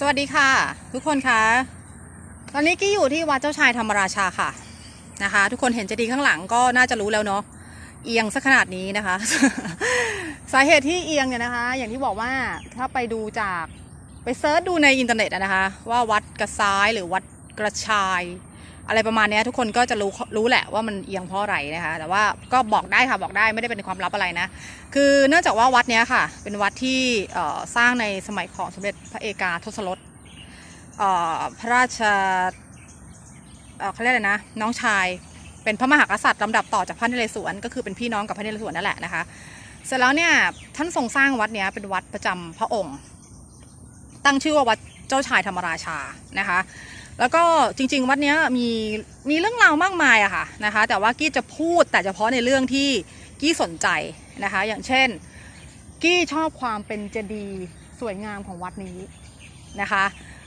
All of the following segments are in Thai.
สวัสดีค่ะ ทุกคนคะตอนนี้กี้อยู่ที่วัดเจ้าชายธรรมราชาค่ะนะคะ ทุกคนเห็นเจดีย์ข้างหลังก็น่าจะรู้แล้วเนาะเอียงสักขนาดนี้นะคะ สาเหตุที่เอียงเนี่ยนะคะ อย่างที่บอกว่าถ้าไปดูจากไปเซิร์ชดูในอินเทอร์เน็ตนะคะ ว่าวัดกระซ้ายหรือวัดกระชาย อะไรประมาณนี้ทุกคนก็จะรู้รู้แหละว่ามันเอียงเพราะอะไรนะคะ แต่ว่าก็บอกได้ค่ะบอกได้ไม่ได้เป็นความลับอะไรนะ คือเนื่องจากว่าวัดเนี้ยค่ะ เป็นวัดที่สร้างในสมัยของสมเด็จพระเอกาทศรถเอ่อพระราชเอ่อเขาเรียกอะไรนะน้องชายเป็นพระมหากษัตริย์ลำดับต่อจากพระนเรศวรก็คือเป็นพี่น้องกับพระนเรศวรนั่นแหละนะคะ เสร็จแล้วเนี่ยท่านทรงสร้างวัดเนี้ยเป็นวัดประจำพระองค์ ตั้งชื่อว่าวัดเจ้าชายธรรมราชานะคะ แล้วก็จริง ๆ วัดเนี้ยมีมีเรื่องราวมากมายอะค่ะนะคะ แต่ว่ากี้จะพูดแต่เฉพาะในเรื่องที่กี้สนใจนะคะ อย่างเช่น กี้ชอบความเป็นเจดีย์สวยงามของวัดนี้นะคะ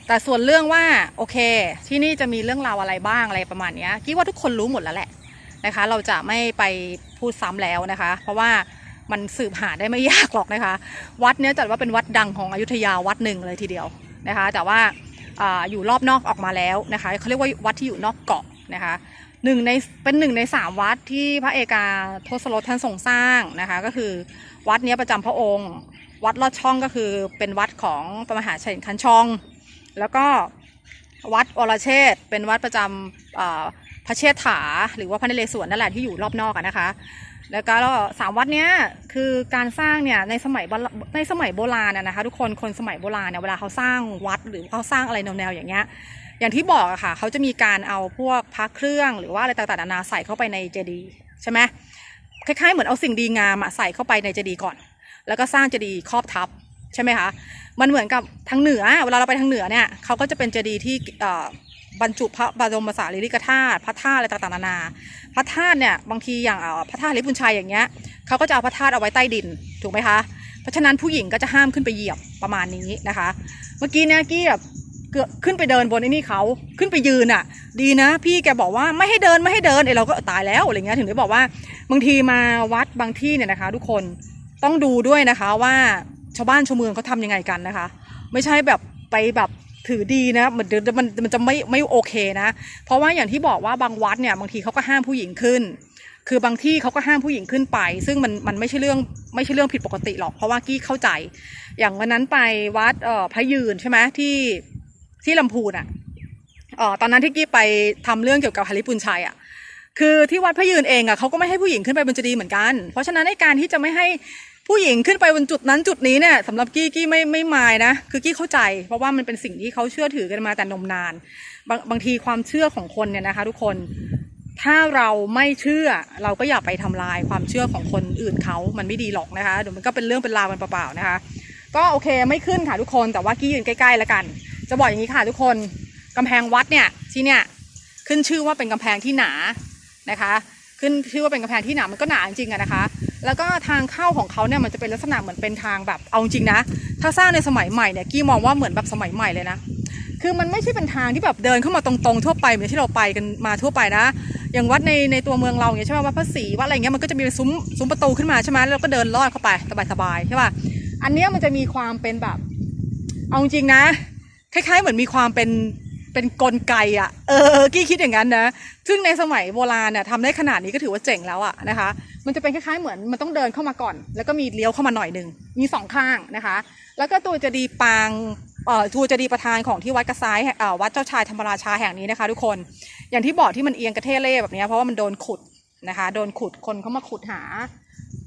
แต่ส่วนเรื่องว่าโอเค ที่นี่จะมีเรื่องราวอะไรบ้างอะไรประมาณนี้กี้ว่าทุกคนรู้หมดแล้วแหละนะคะ เราจะไม่ไปพูดซ้ำแล้วนะคะ เพราะว่ามันสืบหาได้ไม่ยากหรอกนะคะ วัดเนี้ยจัดว่าเป็นวัดดังของอยุธยาวัดหนึ่งเลยทีเดียวนะคะ แต่ว่า อยู่รอบนอกออกมาแล้วนะคะเขาเรียกว่าวัดที่อยู่นอกเกาะนะคะหนึ่งในเป็นหนึ่งในสามวัดที่พระเอกาทศรถท่านทรงสร้างนะคะก็คือวัดนี้ประจำพระองค์ วัดลอดช่องก็คือเป็นวัดของพระมหาชัยคันชอง แล้วก็วัดอรเชษเป็นวัดประจำอ พระเชษฐา หรือว่าพระนเรศวรนั่นแหละที่อยู่รอบนอกนะคะ แล้วก็สามวัดเนี้ยคือการสร้างเนี่ยในสมัยในสมัยโบราณนะคะ ทุกคนคนสมัยโบราณเนี่ยเวลาเขาสร้างวัดหรือเขาสร้างอะไรแนวๆอย่างเงี้ยอย่างที่บอกอะค่ะเขาจะมีการเอาพวกพระเครื่องหรือว่าอะไรต่างๆนานาใส่เข้าไปในเจดีย์ใช่ไหมคล้ายๆเหมือนเอาสิ่งดีงามอะใส่เข้าไปในเจดีย์ก่อน แล้วก็สร้างเจดีย์ครอบทับใช่ไหมคะมันเหมือนกับทางเหนือเวลาเราไปทางเหนือเนี่ยเขาก็จะเป็นเจดีย์ที่เอ่อ บรรจุพระบรมสารีริกธาตุพระธาตุอะไรต่างๆนานา พระธาตุเนี่ยบางทีอย่างเออพระธาตุลิบุญชัยอย่างเงี้ยเขาก็จะเอาพระธาตุเอาไว้ใต้ดินถูกไหมคะเพราะฉะนั้นผู้หญิงก็จะห้ามขึ้นไปเหยียบประมาณนี้นะคะ เมื่อกี้เนี่ยกี้แบบเกือบขึ้นไปเดินบนไอ้นี่เขาขึ้นไปยืนอะ ดีนะ พี่แกบอกว่าไม่ให้เดินไม่ให้เดินไอเราก็ตายแล้วอะไรเงี้ยถึงได้บอกว่าบางทีมาวัดบางที่เนี่ยนะคะ ทุกคนต้องดูด้วยนะคะว่าชาวบ้านชาวเมืองเขาทำยังไงกันนะคะ ไม่ใช่แบบไปแบบ ถือดีนะมันมันมันจะไม่ไม่โอเคนะ เพราะว่าอย่างที่บอกว่าบางวัดเนี่ยบางทีเขาก็ห้ามผู้หญิงขึ้น คือบางที่เขาก็ห้ามผู้หญิงขึ้นไป ซึ่งมันมันไม่ใช่เรื่องไม่ใช่เรื่องผิดปกติหรอกเพราะว่ากี้เข้าใจ อย่างวันนั้นไปวัดเอ่อพระยืนใช่ไหมที่ที่ลำพูนอะเอ่อตอนนั้นที่กี้ไปทำเรื่องเกี่ยวกับฮาริปุนชัยอะคือที่วัดพระยืนเองอะเขาก็ไม่ให้ผู้หญิงขึ้นไปบนเจดีย์เหมือนกัน เพราะฉะนั้นในการที่จะไม่ให้ ผู้หญิงขึ้นไปบนจุดนั้นจุดนี้เนี่ยสำหรับกี้กี้ไม่ไม่มายนะ คือกี้เข้าใจ เพราะว่ามันเป็นสิ่งที่เขาเชื่อถือกันมาแต่นมนาน บางบางทีความเชื่อของคนเนี่ยนะคะ ทุกคนถ้าเราไม่เชื่อเราก็อย่าไปทำลายความเชื่อของคนอื่นเขามันไม่ดีหรอกนะคะเดี๋ยวมันก็เป็นเรื่องเป็นราวมันเปล่าๆนะคะ ก็โอเคไม่ขึ้นค่ะทุกคนแต่ว่ากี้ยืนใกล้ๆแล้วกัน จะบอกอย่างนี้ค่ะทุกคนกำแพงวัดเนี่ยที่เนี่ยขึ้นชื่อว่าเป็นกำแพงที่หนานะคะ ขึ้นชื่อว่าเป็นกำแพงที่หนามันก็หนาจริงๆอะนะคะ แล้วก็ทางเข้าของเขาเนี่ยมันจะเป็นลักษณะเหมือนเป็นทางแบบเอาจริงนะ ถ้าสร้างในสมัยใหม่เนี่ยกี้มองว่าเหมือนแบบสมัยใหม่เลยนะ คือมันไม่ใช่เป็นทางที่แบบเดินเข้ามาตรงๆ ทั่วไปเหมือนที่เราไปกันมาทั่วไปนะ อย่างวัดในในตัวเมืองเราเนี่ยใช่ไหมวัดพระศรีวัดอะไรเงี้ยมันก็จะมีซุ้มซุ้มประตูขึ้นมาใช่ไหมแล้วเราก็เดินลอดเข้าไปสบายๆใช่ป่ะอันเนี้ยมันจะมีความเป็นแบบ เอาจริงนะคล้ายๆเหมือนมีความเป็น เป็นกลไกอะเออกี้คิดอย่างนั้นนะซึ่งในสมัยโบราณเนี่ยทำได้ขนาดนี้ก็ถือว่าเจ๋งแล้วอะนะคะ มันจะเป็นคล้ายๆเหมือนมันต้องเดินเข้ามาก่อน แล้วก็มีเลี้ยวเข้ามาหน่อยหนึ่งมีสองข้างนะคะ แล้วก็ตัวเจะดีย์ปางเอ่อตัวเจะดีย์ประธานของที่วัดกระซ้ายเอ่อวัดเจ้าชายธรรมราชาแห่งนี้นะคะ ทุกคนอย่างที่บอกที่มันเอียงกระเทเล่แบบนี้เพราะว่ามันโดนขุดนะคะ โดนขุดคนเขามาขุดหา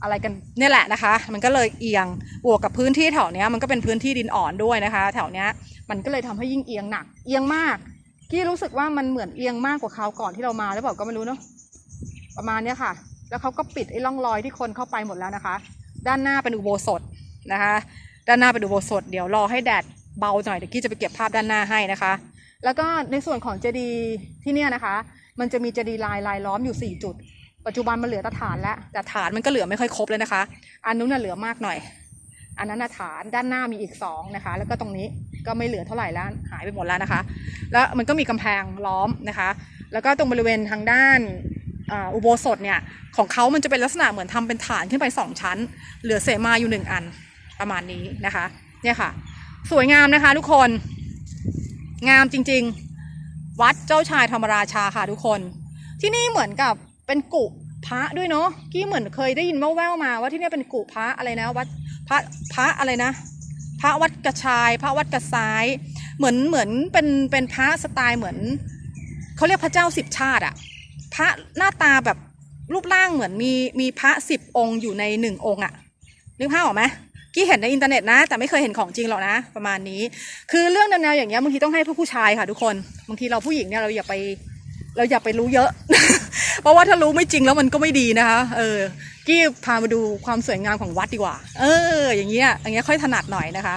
อะไรกันเนี่ยแหละนะคะ มันก็เลยเอียงบวกกับพื้นที่แถวเนี้ยมันก็เป็นพื้นที่ดินอ่อนด้วยนะคะ แถวเนี้ยมันก็เลยทำให้ยิ่งเอียงหนัก เอียงมากกี้รู้สึกว่ามันเหมือนเอียงมากกว่าคราวก่อนที่เรามาหรือเปล่าก็ไม่รู้เนาะประมาณเนี้ยค่ะ แล้วเขาก็ปิดไอ้ร่องรอยที่คนเข้าไปหมดแล้วนะคะ ด้านหน้าเป็นอุโบสถนะคะ ด้านหน้าเป็นอุโบสถ เดี๋ยวรอให้แดดเบาหน่อยเดี๋ยวกี้จะไปเก็บภาพด้านหน้าให้นะคะ แล้วก็ในส่วนของเจดีย์ที่เนี่ยนะคะ มันจะมีเจดีย์ลายลายล้อมอยู่สี่จุด ปัจจุบันมันเหลือแต่ฐานแล้วแต่ฐานมันก็เหลือไม่ค่อยครบเลยนะคะ อันนู้นน่ะเหลือมากหน่อย อันนั้นน่ะฐานด้านหน้ามีอีกสองนะคะ แล้วก็ตรงนี้ก็ไม่เหลือเท่าไหร่แล้วหายไปหมดแล้วนะคะ แล้วมันก็มีกำแพงล้อมนะคะ แล้วก็ตรงบริเวณทางด้านอ่าอุโบสถเนี่ยของเขามันจะเป็นลักษณะเหมือนทำเป็นฐานขึ้นไปสองชั้น เหลือเสมาอยู่หนึ่งอันประมาณนี้นะคะเนี่ยค่ะ สวยงามนะคะทุกคนงามจริง ๆ วัดเจ้าชายธรรมราชาค่ะทุกคน ที่นี่เหมือนกับ เป็นกุพระด้วยเนาะกี้เหมือนเคยได้ยินแว่วๆมาว่าที่นี่เป็นกุพระอะไรนะวัดพระพระอะไรนะ พระวัดกระชาย พระวัดกระซ้าย เหมือนเหมือนเป็นเป็นพระสไตล์เหมือนเขาเรียกพระเจ้าสิบชาติอะพระหน้าตาแบบรูปร่างเหมือนมีมีพระสิบองค์อยู่ในหนึ่งองค์อะนึกภาพออกไหมกี้เห็นในอินเทอร์เน็ตนะ แต่ไม่เคยเห็นของจริงหรอกนะ ประมาณนี้ คือเรื่องแนวๆอย่างเงี้ยบางทีต้องให้ผู้ผู้ชายค่ะทุกคนบางทีเราผู้หญิงเนี่ยเราอย่าไป เราอย่าไปรู้เยอะ เพราะว่าถ้ารู้ไม่จริงแล้วมันก็ไม่ดีนะคะ เออ กี้พามาดูความสวยงามของวัดดีกว่า เออ อย่างเงี้ย อย่างเงี้ยค่อยถนัดหน่อยนะคะ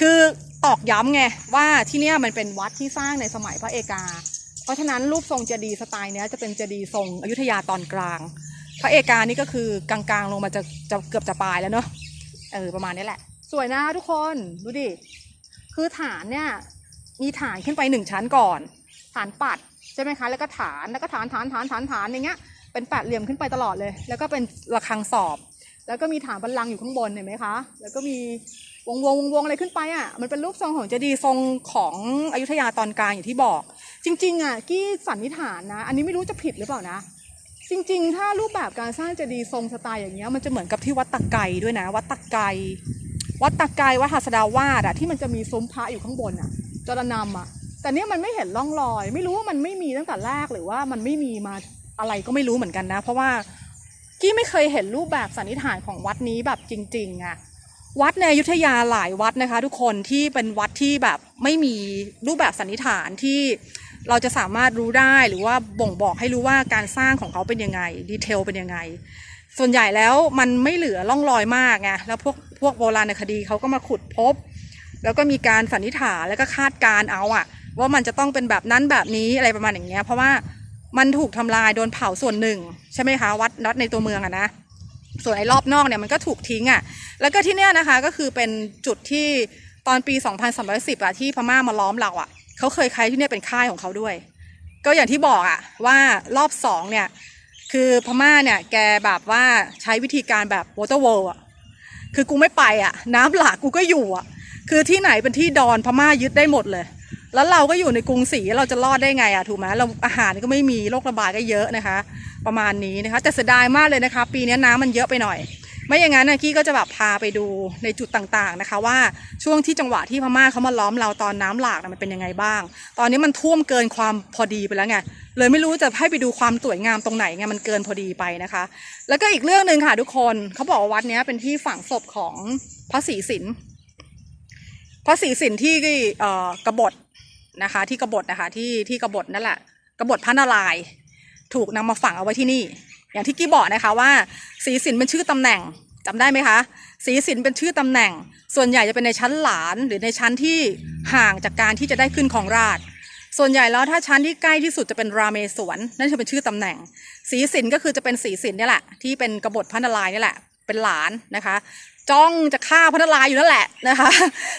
คือตอกย้ำไงว่าที่เนี่ยมันเป็นวัดที่สร้างในสมัยพระเอกา เพราะฉะนั้นรูปทรงเจดีย์สไตล์เนี้ยจะเป็นเจดีย์ทรงอยุธยาตอนกลาง พระเอกานี่ก็คือกลางๆลงมาจะจะเกือบจะปลายแล้วเนาะ เออประมาณนี้แหละ สวยนะทุกคน ดูดิ คือฐานเนี่ยมีฐานขึ้นไปหนึ่งชั้นก่อน ฐานปัด ช่ไหมคะ แล้วก็ฐาน แล้วก็ฐานฐานฐานฐานฐานอย่างเงี้ย เป็นแปดเหลี่ยมขึ้นไปตลอดเลย แล้วก็เป็นระฆังสอบ แล้วก็มีฐานบัลลังก์อยู่ข้างบนเห็นไหมคะ แล้วก็มีวงวงวงวงอะไรขึ้นไปอะ มันเป็นรูปทรงของเจดีย์ทรงของอยุธยาตอนกลางอย่างที่บอก จริง ๆอะกี้สันนิษฐานนะ อันนี้ไม่รู้จะผิดหรือเปล่านะ จริง ๆ ถ้ารูปแบบการสร้างเจดีย์ทรงสไตล์อย่างเงี้ย มันจะเหมือนกับที่วัดตะไกรด้วยนะ วัดตะไกรวัดตะไกรวัดหัสดาวาสอะที่มันจะมีซุ้มพระอยู่ข้างบนอะจรนำอะ แต่เนี้ยมันไม่เห็นร่องรอย ไม่รู้ว่ามันไม่มีตั้งแต่แรกหรือว่ามันไม่มีมาอะไรก็ไม่รู้เหมือนกันนะ เพราะว่ากี้ไม่เคยเห็นรูปแบบสันนิษฐานของวัดนี้แบบจริงๆอะวัดในอยุธยาหลายวัดนะคะ ทุกคนที่เป็นวัดที่แบบไม่มีรูปแบบสันนิษฐานที่เราจะสามารถรู้ได้หรือว่าบ่งบอกให้รู้ว่าการสร้างของเขาเป็นยังไงดีเทลเป็นยังไง ส่วนใหญ่แล้วมันไม่เหลือร่องรอยมากไงแล้วพวกพวกโบราณคดีเขาก็มาขุดพบ แล้วก็มีการสันนิษฐานแล้วก็คาดการณ์เอาอะ ว่ามันจะต้องเป็นแบบนั้นแบบนี้อะไรประมาณอย่างเงี้ย เพราะว่ามันถูกทำลายโดนเผาส่วนหนึ่ง ใช่ไหมคะวัดวัดในตัวเมืองอะนะส่วนไอ้รอบนอกเนี่ยมันก็ถูกทิ้งอะแล้วก็ที่เนี้ยนะคะก็คือเป็นจุดที่ตอนปี 2310อะที่พม่ามาล้อมเราอะเขาเคยใช้ที่เนี่ยเป็นค่ายของเขาด้วย ก็อย่างที่บอกอะว่ารอบสองเนี่ยคือพม่าเนี่ยแกแบบว่าใช้วิธีการแบบ water world อะคือกูไม่ไปอะ น้ำหลากกูก็อยู่อะ คือที่ไหนเป็นที่ดอนพม่ายึดได้หมดเลย แล้วเราก็อยู่ในกรุงศรีเราจะรอดได้ไงอะถูกไหมเราอาหารก็ไม่มีโรคระบาดก็เยอะนะคะ ประมาณนี้นะคะแต่เสียดายมากเลยนะคะ ปีนี้น้ำมันเยอะไปหน่อย ไม่อย่างนั้นนะกี้ก็จะแบบพาไปดูในจุดต่างๆนะคะ ว่าช่วงที่จังหวะที่พม่าเขามาล้อมเราตอนน้ำหลากนะมันเป็นยังไงบ้าง ตอนนี้มันท่วมเกินความพอดีไปแล้วไงเลยไม่รู้จะให้ไปดูความสวยงามตรงไหนไงมันเกินพอดีไปนะคะ แล้วก็อีกเรื่องหนึ่งค่ะทุกคนเขาบอกวัดนี้เป็นที่ฝังศพของพระศรีสินพระศรีสินที่กบฏ นะคะ ที่กบฏนะคะที่ที่กบฏนั่นแหละกบฏพระนารายถูกนำมาฝังเอาไว้ที่นี่ อย่างที่กี้บอกนะคะว่าศรีสินเป็นชื่อตำแหน่งจำได้ไหมคะศรีสินเป็นชื่อตำแหน่ง ส่วนใหญ่จะเป็นในชั้นหลานหรือในชั้นที่ห่างจากการที่จะได้ขึ้นของราชส่วนใหญ่แล้วถ้าชั้นที่ใกล้ที่สุดจะเป็นราเมศวรนั่นจะเป็นชื่อตำแหน่งศรีสินก็คือจะเป็นศรีสินนี่แหละที่เป็นกบฏพระนารายณ์นี่แหละเป็นหลานนะคะ จ้องจะฆ่าพระนารายณ์อยู่นั่นแหละนะคะ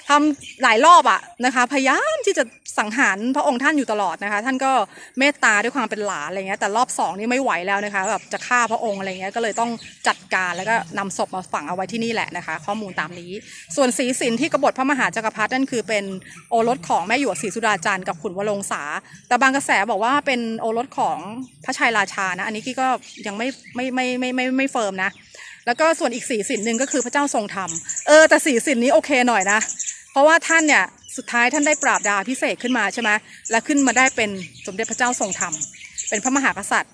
ทำหลายรอบอะนะคะ พยายามที่จะสังหารพระองค์ท่านอยู่ตลอดนะคะ ท่านก็เมตตาด้วยความเป็นหลานอะไรเงี้ยแต่รอบสองนี่ไม่ไหวแล้วนะคะแบบจะฆ่าพระองค์อะไรเงี้ยก็เลยต้องจัดการแล้วก็นำศพมาฝังเอาไว้ที่นี่แหละนะคะ ข้อมูลตามนี้ ส่วนศรีสินที่กบฏพระมหาจักรพรรดินั่นคือเป็นโอรสของแม่หยวกศรีสุดาจันทร์กับขุนวรงศาแต่บางกระแสบอกว่าเป็นโอรสของพระชัยราชานะอันนี้กี้ก็ยังไม่ไม่ไม่ไม่ไม่ไม่เฟิร์มนะ แล้วก็ส่วนอีกสีสินหนึ่งก็คือพระเจ้าทรงธรรมเออแต่สีสินนี้โอเคหน่อยนะ เพราะว่าท่านเนี่ยสุดท้ายท่านได้ปราบดาพิเศษขึ้นมาใช่ไหมและขึ้นมาได้เป็นสมเด็จพระเจ้าทรงธรรม เป็นพระมหากษัตริย์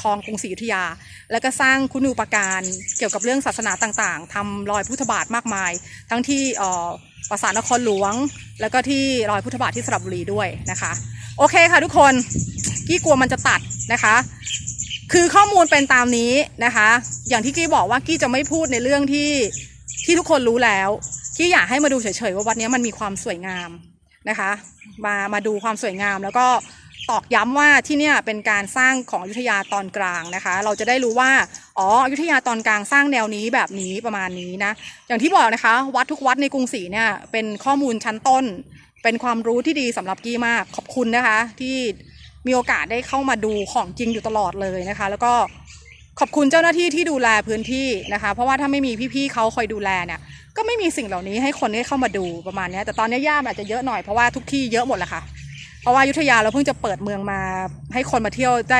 ครองกรุงศรีอยุธยา แล้วก็สร้างคุณูปการเกี่ยวกับเรื่องศาสนาต่างๆทำรอยพุทธบาทมากมาย ทั้งที่ออปราสาทนครหลวง แล้วก็ที่รอยพุทธบาทที่สระบุรีด้วยนะคะ โอเคค่ะทุกคนกี้กลัวมันจะตัดนะคะ คือข้อมูลเป็นตามนี้นะคะ อย่างที่กี้บอกว่ากี้จะไม่พูดในเรื่องที่ที่ทุกคนรู้แล้ว กี้อยากให้มาดูเฉยๆว่าวัดนี้มันมีความสวยงามนะคะ มามาดูความสวยงามแล้วก็ตอกย้ำว่าที่เนี่ยเป็นการสร้างของอยุธยาตอนกลางนะคะ เราจะได้รู้ว่าอ๋ออยุธยาตอนกลางสร้างแนวนี้แบบนี้ประมาณนี้นะอย่างที่บอกนะคะ วัดทุกวัดในกรุงศรีเนี่ยเป็นข้อมูลชั้นต้น เป็นความรู้ที่ดีสำหรับกี้มากขอบคุณนะคะ ที่ มีโอกาสได้เข้ามาดูของจริงอยู่ตลอดเลยนะคะ แล้วก็ขอบคุณเจ้าหน้าที่ที่ดูแลพื้นที่นะคะ เพราะว่าถ้าไม่มีพี่ๆเขาคอยดูแลเนี่ย ก็ไม่มีสิ่งเหล่านี้ให้คนได้เข้ามาดูประมาณนี้แต่ตอนนี้ย่ามนอาจจะเยอะหน่อยเพราะว่าทุกที่เยอะหมดแหละค่ะเพราะว่ายุธยาเราเพิ่งจะเปิดเมืองมาให้คนมาเที่ยวได้